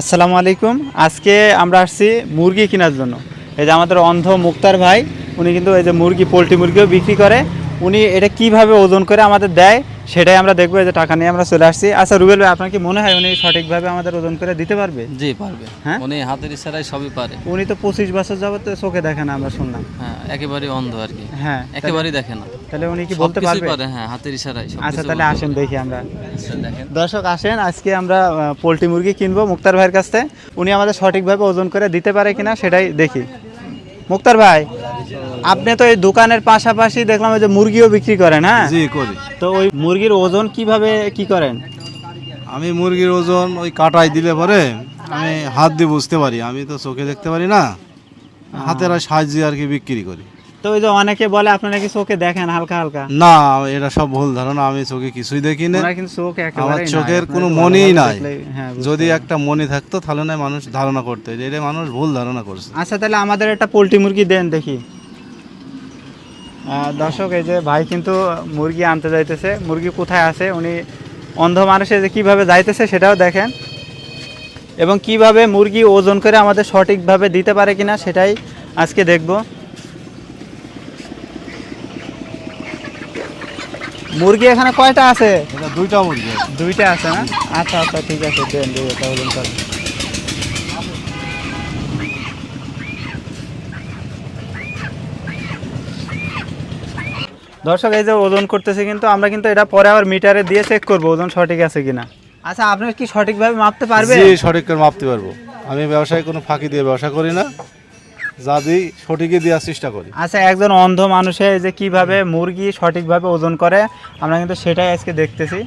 আসসালামু আলাইকুম। আজকে আমরা আসছি মুরগি কেনার জন্য। এই যে আমাদের অন্ধ মুক্তার ভাই, উনি কিন্তু এই যে মুরগি, পোলট্রি মুরগিও বিক্রি করে। উনি এটা কীভাবে ওজন করে আমাদের দেয় সেটাই আমরা দেখব যে টাকা নিয়ে আমরা চলে আসছি। আচ্ছা রুবেল ভাই আপনার কি মনে হয় উনি সঠিকভাবে আমাদের ওজন করে দিতে পারবে? জি পারবে। হ্যাঁ? উনি হাতের ইশারায় সবই পারে। উনি তো পঁচিশ বছর যাবত চোখে দেখে না আমরা শুনলাম। হ্যাঁ একেবারে অন্ধ আর কি। হ্যাঁ একেবারেই দেখে না। তাহলে উনি কি বলতে পারবে? পারে হ্যাঁ হাতের ইশারায় আচ্ছা তাহলে আসেন দেখি আমরা। আচ্ছা, দর্শক আসেন আজকে আমরা পোলট্রি মুরগি কিনবো মুক্তার ভাইয়ের কাছ থেকে। উনি আমাদের সঠিকভাবে ওজন করে দিতে পারে কিনা সেটাই দেখি। মুক্তার ভাই আপনি তো এই দোকানের পাশাপাশি দেখলাম যে মুরগিও বিক্রি করেন হ্যাঁ? জি করি। তো ওই মুরগির ওজন কীভাবে কি করেন? আমি মুরগির ওজন ওই কাটাই দিলে পরে আমি হাত দিয়ে বুঝতে পারি। আমি তো চোখে দেখতে পারি না। হাতের আর সাহায্যে আর কি বিক্রি করি। তো ওই যে অনেকে বলে আপনি নাকি চোখে দেখেন হালকা হালকা? না এটা সব ভুল ধারণা আমি চোখে কিছুই দেখি না কিন্তু চোখ আমার চোখের কোনো মনেই নাই। হ্যাঁ যদি একটা মনে থাকতো তাহলে না মানুষ ধারণা করতে। যে এটা মানুষ ভুল ধারণা করছে। আচ্ছা তাহলে আমাদের একটা পোলট্রি মুরগি দেন দেখি। দর্শক এই যে ভাই কিন্তু মুরগি আনতে যাইতেছে। মুরগি কোথায় আছে? উনি অন্ধ মানুষে যে কীভাবে যাইতেছে সেটাও দেখেন। এবং কীভাবে মুরগি ওজন করে আমাদের সঠিকভাবে দিতে পারে কিনা সেটাই আজকে দেখব। মুরগি এখানে কয়টা আছে? এটা দুইটা মুরগি। দুইটা আছে না? আচ্ছা আচ্ছা ঠিক আছে দেন এটা ওজন দর্শক এই যে ওজন করতেছে কিন্তু আমরা কিন্তু এটা পরে আবার মিটারে দিয়ে চেক করব ওজন সঠিক আছে কিনা। আচ্ছা আপনি কি সঠিকভাবে মাপতে পারবে জি সঠিক করে মাপতে পারব। আমি ব্যবসায় কোনো ফাঁকি দিয়ে ব্যবসা করি না। যা দিই সঠিকই দেওয়ার চেষ্টা করি। আচ্ছা একজন অন্ধ মানুষে যে কীভাবে মুরগি সঠিকভাবে ওজন করে আমরা কিন্তু সেটাই আজকে দেখতেছি।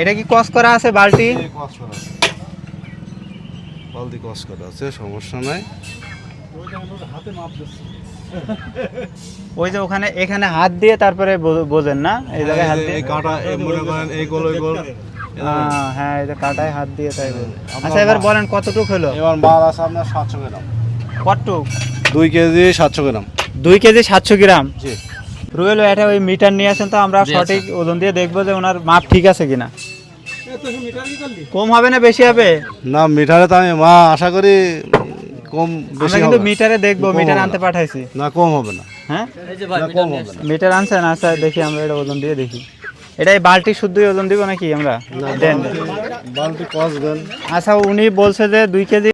এটা কি কস করা আছে বালতি? কস করা বালতি কস করা আছে সমস্যা নাই। ওই যে ওখানে এখানে হাত দিয়ে তারপরে বোঝেন না? এই জায়গায় হাত দিয়ে কাটা মনে করেন এই গোল ওই গোল। হ্যাঁ এই যে কাটায় হাত দিয়ে তাই বোঝেন। আচ্ছা এবার বলেন কতটুক হলো? এবার মাল আছে আপনার সাতশো গ্রাম। কতটুক? দুই কেজি সাতশো গ্রাম। দুই কেজি সাতশো গ্রাম? জি। রুয়েল এটা ওই মিটার নিয়ে আসেন তো আমরা সঠিক ওজন দিয়ে দেখব যে ওনার মাপ ঠিক আছে কিনা। কম হবে না বেশি হবে? না মিঠারে তো আমি মা আশা করি কম আমরা বেশি কিন্তু হবে। মিটারে দেখব কম মিটার হবে আনতে না। পাঠাইছি। না কম হবে না। হ্যাঁ? এই যে না, মিটার কম হবে না। মিটার আনছেন আচ্ছা দেখি আমরা এটা ওজন দিয়ে দেখি। এটা এই বালতি শুদ্ধই ওজন দিব নাকি আমরা? দেন। বালতি কস দেন আচ্ছা উনি বলছে যে দুই কেজি